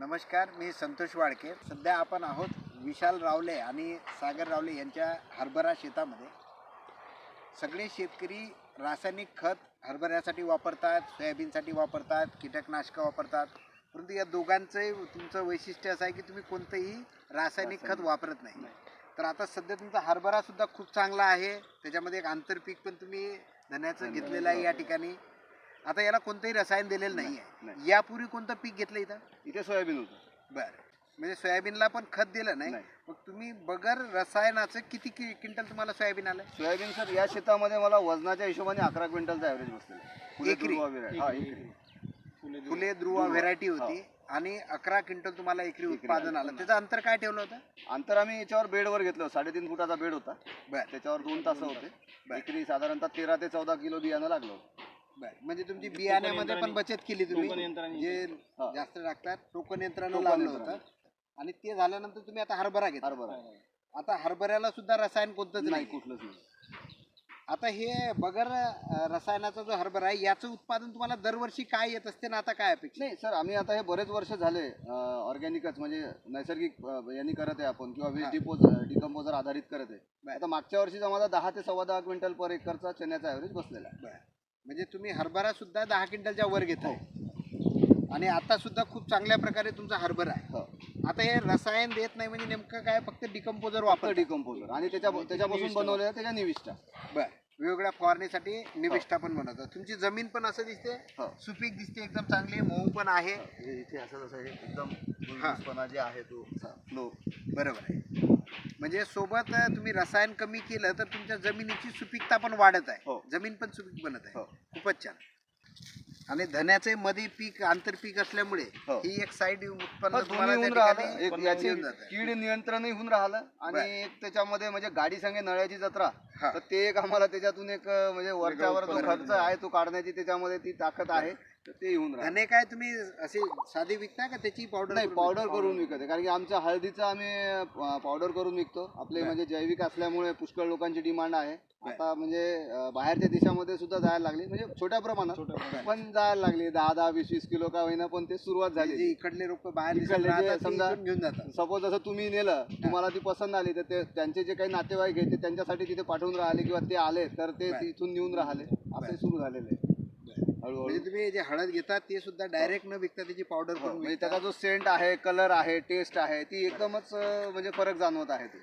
नमस्कार मी संतोष वाडके. सध्या आपण आहोत विशाल रावले आणि सागर रावले यांच्या हरभरा शेतामध्ये. सगळे शेतकरी रासायनिक खत हरभऱ्यासाठी वापरतात सोयाबीनसाठी वापरतात कीटकनाशकं वापरतात. परंतु या दोघांचं तुमचं वैशिष्ट्य असं आहे की तुम्ही कोणतंही रासायनिक खत वापरत नाही. तर आता सध्या तुमचा हरभरा सुद्धा खूप चांगला आहे. त्याच्यामध्ये एक आंतरपीक पण तुम्ही धन्याचं घेतलेलं आहे या ठिकाणी. आता याला कोणतंही रसायन दिलेलं नाही आहे नाही. यापूर्वी कोणतं पीक घेतलं इथं? इथे सोयाबीन होतं. बरं. म्हणजे सोयाबीनला पण खत दिलं नाही. नाही. मग तुम्ही बगर रसायनाचं किती कि- क्विंटल तुम्हाला सोयाबीन आलं? सोयाबीन सर या शेतामध्ये मला वजनाच्या हिशोबाने अकरा क्विंटलचा ॲव्हरेज बसलेला. आहे. फुले एकरी? दुर्वा variety. हा, एकरी. फुले ध्रुवा व्हेरायटी होती आणि अकरा क्विंटल तुम्हाला एकरी उत्पादन आलं. त्याचं अंतर काय ठेवलं होतं? अंतर आम्ही याच्यावर बेडवर घेतलं साडेतीन फुटाचा बेड होता. बरं. त्याच्यावर दोन तास होते. एकरी साधारणतः तेरा ते चौदा किलो बियाणं लागलं होतं. बरं. म्हणजे तुमची बियाण्यामध्ये पण बचत केली तुम्ही जे हा. जास्त टाकतात टोकन यंत्रानं टोकन लावलं यंत्रानं. होतं. आणि ते झाल्यानंतर तुम्ही आता हरभरा घेता. हरभरा. आता हरभऱ्याला सुद्धा रसायन कोणतंच नाही नाही. कुठलंच नाही. आता हे बगर अं, रसायनाचा जो हरभरा आहे याचं उत्पादन तुम्हाला दरवर्षी काय येत असते ना आता काय अपेक्षा? नाही सर आम्ही आता हे बरेच वर्ष झाले ऑर्गॅनिकच म्हणजे नैसर्गिक अं, यांनी करत आहे आपण किंवा वेस्ट डिपोज डिकम्पोजर आधारित करत आहे. आता मागच्या वर्षी आम्हाला दहा ते सव्वा दहा क्विंटल पर एकरचा चण्याचा ॲव्हरेज बसलेला आहे. बरं. म्हणजे तुम्ही हरभरा सुद्धा दहा क्विंटलच्या वर घेताय आणि आता सुद्धा खूप चांगल्या प्रकारे तुमचा हरभरा आहे. हो. आता हे रसायन देत नाही म्हणजे नेमकं काय फक्त डिकम्पोजर वापर डिकम्पोजर आणि त्याच्या त्याच्यापासून बनवलेलं त्याच्या निविष्ठा बर. वेगवेगळ्या फवारणीसाठी निविष्ठा पण बनवतात तुमची जमीन पण असं दिसते. हो. सुपीक दिसते एकदम चांगली मऊ पण आहे. हे. इथे असं जसं हे एकदम हा. बुलबुसपणा जे आहे तो फ्लो बरोबर आहे म्हणजे सोबत तुम्ही रसायन कमी केलं तर तुमच्या जमिनीची सुपीकता पण वाढत आहे हो. जमीन पण सुपीक बनत आहे हो. खूपच छान आणि धन्याचे मध्ये पीक आंतरपीक असल्यामुळे हो. ही एक साईड उत्पन्न हा, तुम्हाला दोन्ही त्या होऊन ठिकाणी राहिलं एक पण याची येऊन जातं. कीड नियंत्रणही होऊन राहिलं बरं. आणि एक त्याच्यामध्ये म्हणजे गाडी संगे नळ्याची जत्रा हा. तर ते एक आम्हाला त्याच्यातून एक अं, म्हणजे वरच्यावर जो उत्पन्न खर्च आहे तो काढण्याची त्याच्यामध्ये ती ताकद आहे तर ते येऊन राहिलं धने काय तुम्ही असे साधी विकता का? त्याची पावडर नाही पावडर करून विकत. आहे कारण की आमच्या हळदीचं आम्ही पावडर करून विकतो. आपले म्हणजे जैविक असल्यामुळे पुष्कळ लोकांची डिमांड आहे. आता म्हणजे अं, बाहेरच्या देशामध्ये सुद्धा जायला लागली. म्हणजे छोट्या प्रमाणात. पण जायला लागली. दहा दहा वीस वीस किलो का होईना पण ते सुरुवात जे झाली इकडले बाहेर इकडले जे राहतात ते समजा- घेऊन जातात. सपोज जसं तुम्ही नेलं तुम्हाला ती पसंत आली तर ते त्यांचे जे काही नातेवाईक आहेत ते त्यांच्यासाठी तिथे पाठवून राहिले किंवा ते आले तर ते. तिथून नेऊन राहिले. असे सुरू झालेले. आहे. हळूहळू. म्हणजे तुम्ही जे हळद घेतात ते सुद्धा डायरेक्ट न विकता त्याची पावडर हो, करून म्हणजे विकता. त्याचा जो सेंट आहे कलर आहे टेस्ट आहे ती एकदमच अं, म्हणजे फरक जाणवत आहे ते.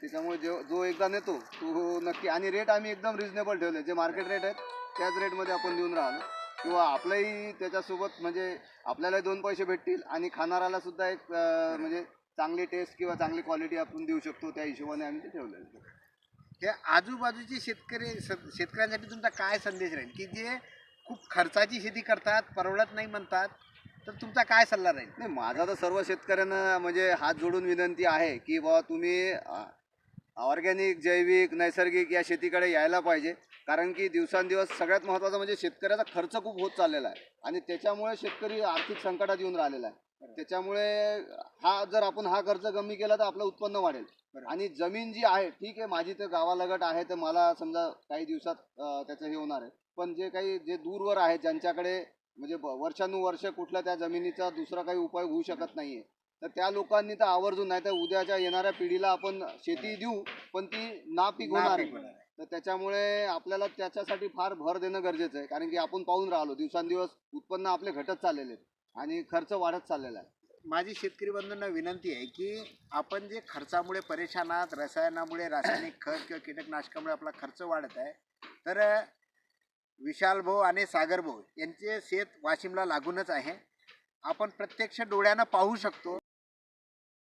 त्याच्यामुळे जो जो एकदा नेतो तो नक्की. आणि रेट आम्ही एकदम रिजनेबल ठेवले. जे मार्केट रेट आहेत त्याच रेटमध्ये आपण देऊन राहिलो. किंवा आपलंही त्याच्यासोबत म्हणजे आपल्यालाही दोन पैसे भेटतील आणि खाणाऱ्याला सुद्धा एक अं, म्हणजे चांगली टेस्ट किंवा चांगली क्वालिटी आपण देऊ शकतो त्या हिशोबाने आम्ही ते ठेवलेलं आहे. हे आजूबाजूचे शेतकरी स- शेतकऱ्यांसाठी तुमचा काय संदेश राहील? की जे खूप खर्चाची शेती करतात परवडत नाही म्हणतात तर तुमचा काय सल्ला राहील? नाही माझा तर सर्व शेतकऱ्यांना म्हणजे हात जोडून विनंती आहे की बाबा तुम्ही ऑर्गॅनिक जैविक नैसर्गिक या शेतीकडे यायला पाहिजे. कारण की दिवसांदिवस सगळ्यात महत्त्वाचं म्हणजे शेतकऱ्याचा खर्च खूप होत चाललेला आहे. आणि त्याच्यामुळे शेतकरी आर्थिक संकटात येऊन राहिलेला आहे. त्याच्यामुळे हा जर आपण हा खर्च कमी केला तर आपलं उत्पन्न वाढेल. आणि जमीन जी आहे ठीक आहे माझी तर गावालगट आहे तर मला समजा काही दिवसात त्याचं हे होणार आहे. पण जे काही जे दूरवर आहेत ज्यांच्याकडे म्हणजे ब- वर्षानुवर्ष कुठल्या त्या जमिनीचा दुसरा काही उपाय होऊ शकत नाही आहे तर त्या लोकांनी तर आवर्जून नाही तर उद्याच्या येणाऱ्या पिढीला आपण शेती देऊ पण ती नापीक होणार नापीक होणार आहे. तर त्याच्यामुळे आपल्याला त्याच्यासाठी फार भर देणं गरजेचं आहे कारण की आपण पाहून राहिलो दिवसांदिवस उत्पन्न आपले घटत चाललेले आहेत आणि खर्च वाढत चाललेला आहे. माझी शेतकरी बंधूंना विनंती आहे की आपण जे खर्चामुळे परेशान आहात रसायनामुळे रासायनिक खत किंवा कीटकनाशकामुळे आपला खर्च वाढत आहे तर विशाल भाऊ आणि सागर भाऊ यांचे शेत वाशिमला लागूनच आहे. आपण प्रत्यक्ष डोळ्यानं पाहू शकतो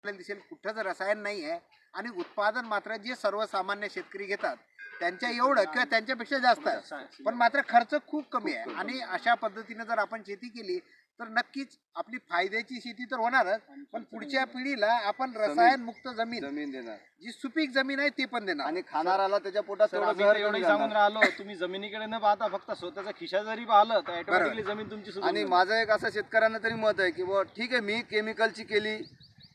आपल्याला दिसेल कुठंच रसायन नाही आहे आणि उत्पादन मात्र जे सर्वसामान्य शेतकरी घेतात त्यांच्या एवढं किंवा त्यांच्यापेक्षा जास्त आहे. पण मात्र खर्च खूप कमी आहे. आणि अशा पद्धतीने जर आपण शेती केली तर नक्कीच आपली फायद्याची शेती तर होणारच पण पुढच्या पिढीला आपण रसायन मुक्त जमीन जमीन देणार. जी सुपीक जमीन आहे ते पण देणार. आणि खाणाराला त्याच्या पोटात सांगून. राहिलो तुम्ही जमिनीकडे न पाहता फक्त स्वतःचा खिशा जरी पाहिलं तर ऑटोमॅटिकली जमीन तुमची आणि. माझं एक असं शेतकऱ्यांना तरी मत आहे की ठीक आहे मी केमिकलची केली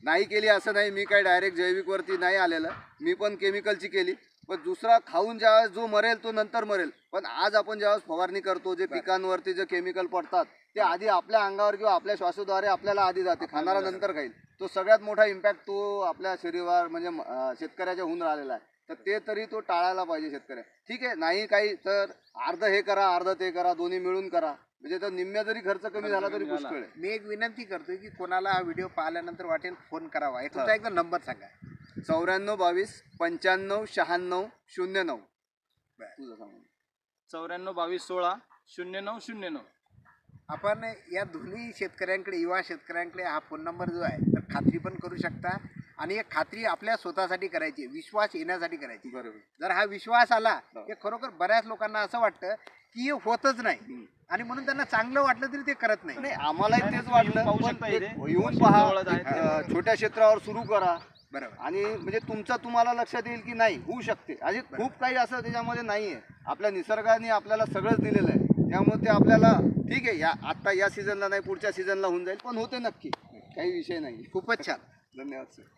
नाही केली असं नाही मी काय डायरेक्ट जैविकवरती नाही आलेलं. मी पण केमिकलची केली. पण दुसरा खाऊन ज्यावेळेस जो मरेल तो नंतर मरेल. पण आज आपण ज्यावेळेस फवारणी करतो जे पिकांवरती जे केमिकल पडतात ते आधी आपल्या अंगावर किंवा आपल्या श्वासोद्वारे आपल्याला आधी जाते. खाणारा नंतर खाईल. तो सगळ्यात मोठा इम्पॅक्ट तो आपल्या शरीरावर म्हणजे शेतकऱ्याच्या होऊन राहिलेला आहे. तर ते तरी तो टाळायला पाहिजे शेतकऱ्या. ठीक आहे नाही काही तर अर्ध हे करा अर्ध ते करा दोन्ही मिळून करा. म्हणजे तर निम्म्या जरी खर्च कमी झाला तरी पुष्कळ आहे. मी एक विनंती करतोय की कोणाला हा व्हिडिओ पाहिल्यानंतर वाटेल फोन करावा. हे तुमचा एकदा नंबर सांगा. चौऱ्याण्णव बावीस पंच्याण्णव शहाण्णव शून्य नऊ. तुझं सांग. चौऱ्याण्णव बावीस सोळा शून्य नऊ शून्य नऊ आपण या दोन्ही शेतकऱ्यांकडे युवा शेतकऱ्यांकडे हा फोन नंबर जो आहे तर खात्री पण करू शकता. आणि एक खात्री आपल्या स्वतःसाठी करायची आहे, विश्वास येण्यासाठी करायची. बरोबर. जर हा विश्वास आला हो. की खरोखर बऱ्याच लोकांना असं वाटतं की हे होतच नाही. आणि म्हणून त्यांना चांगलं वाटलं तरी ते करत नाही. नाही आम्हालाही तेच वाटलं. येऊन पहा छोट्या क्षेत्रावर सुरू करा. बरोबर. आणि म्हणजे तुमचा तुम्हाला लक्षात येईल की नाही होऊ शकते. असे खूप काही असं त्याच्यामध्ये नाही आहे आपल्या निसर्गाने आपल्याला सगळंच दिलेलं आहे. त्यामुळे ते आपल्याला ठीक आहे या आत्ता या सीझनला नाही पुढच्या सीझनला होऊन जाईल पण होते नक्की. काही विषय नाही. खूपच छान. धन्यवाद सर धन्यवाद